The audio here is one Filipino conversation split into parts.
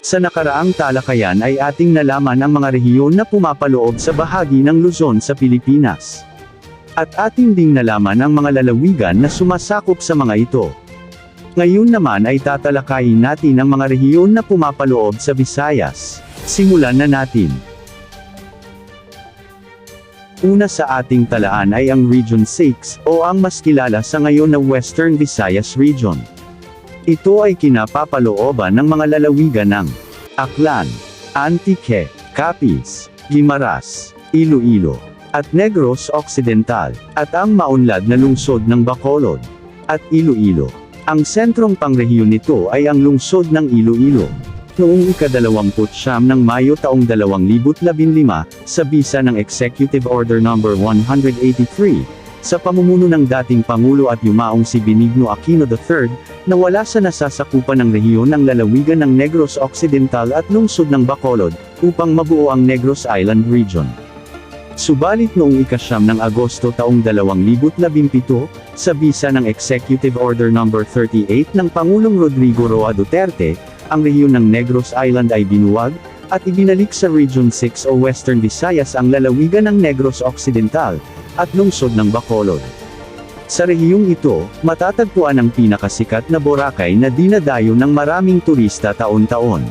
Sa nakaraang talakayan ay ating nalaman ang mga rehiyon na pumapaloob sa bahagi ng Luzon sa Pilipinas. At ating ding nalaman ang mga lalawigan na sumasakop sa mga ito. Ngayon naman ay tatalakayin natin ang mga rehiyon na pumapaloob sa Visayas. Simulan na natin. Una sa ating talaan ay ang Region 6, o ang mas kilala sa ngayon na Western Visayas Region. Ito ay kinapapalooban ng mga lalawigan ng Aklan, Antique, Capiz, Guimaras, Iloilo, at Negros Occidental, at ang maunlad na lungsod ng Bacolod, at Iloilo. Ang sentrong pangrehiyon nito ay ang lungsod ng Iloilo. Noong ikadalawamput siyam ng Mayo taong 2015, sa bisa ng Executive Order No. 183, sa pamumuno ng dating Pangulo at yumaong si Benigno Aquino III, nawala sa nasasakupan ng rehiyon ng lalawigan ng Negros Occidental at lungsod ng Bacolod, upang mabuo ang Negros Island Region. Subalit noong ikasyam ng Agosto taong 2017, sa bisa ng Executive Order No. 38 ng Pangulong Rodrigo Roa Duterte, ang rehiyon ng Negros Island ay binuwag, at ibinalik sa Region 6 o Western Visayas ang lalawigan ng Negros Occidental, at lungsod ng Bacolod. Sa rehiyong ito, matatagpuan ang pinakasikat na Boracay na dinadayo ng maraming turista taon-taon.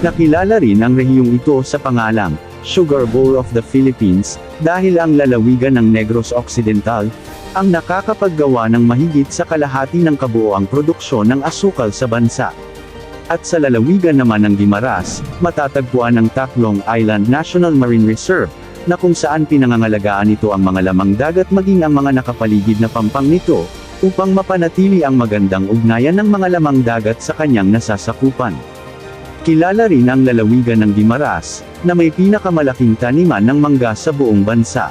Nakilala rin ang rehiyong ito sa pangalang, Sugar Bowl of the Philippines, dahil ang lalawigan ng Negros Occidental, ang nakakapaggawa ng mahigit sa kalahati ng kabuoang produksyon ng asukal sa bansa. At sa lalawigan naman ng Guimaras, matatagpuan ang Taklong Island National Marine Reserve, na kung saan pinangangalagaan nito ang mga lamang dagat maging ang mga nakapaligid na pampang nito, upang mapanatili ang magandang ugnayan ng mga lamang dagat sa kanyang nasasakupan. Kilala rin ang lalawigan ng Guimaras, na may pinakamalaking taniman ng mangga sa buong bansa.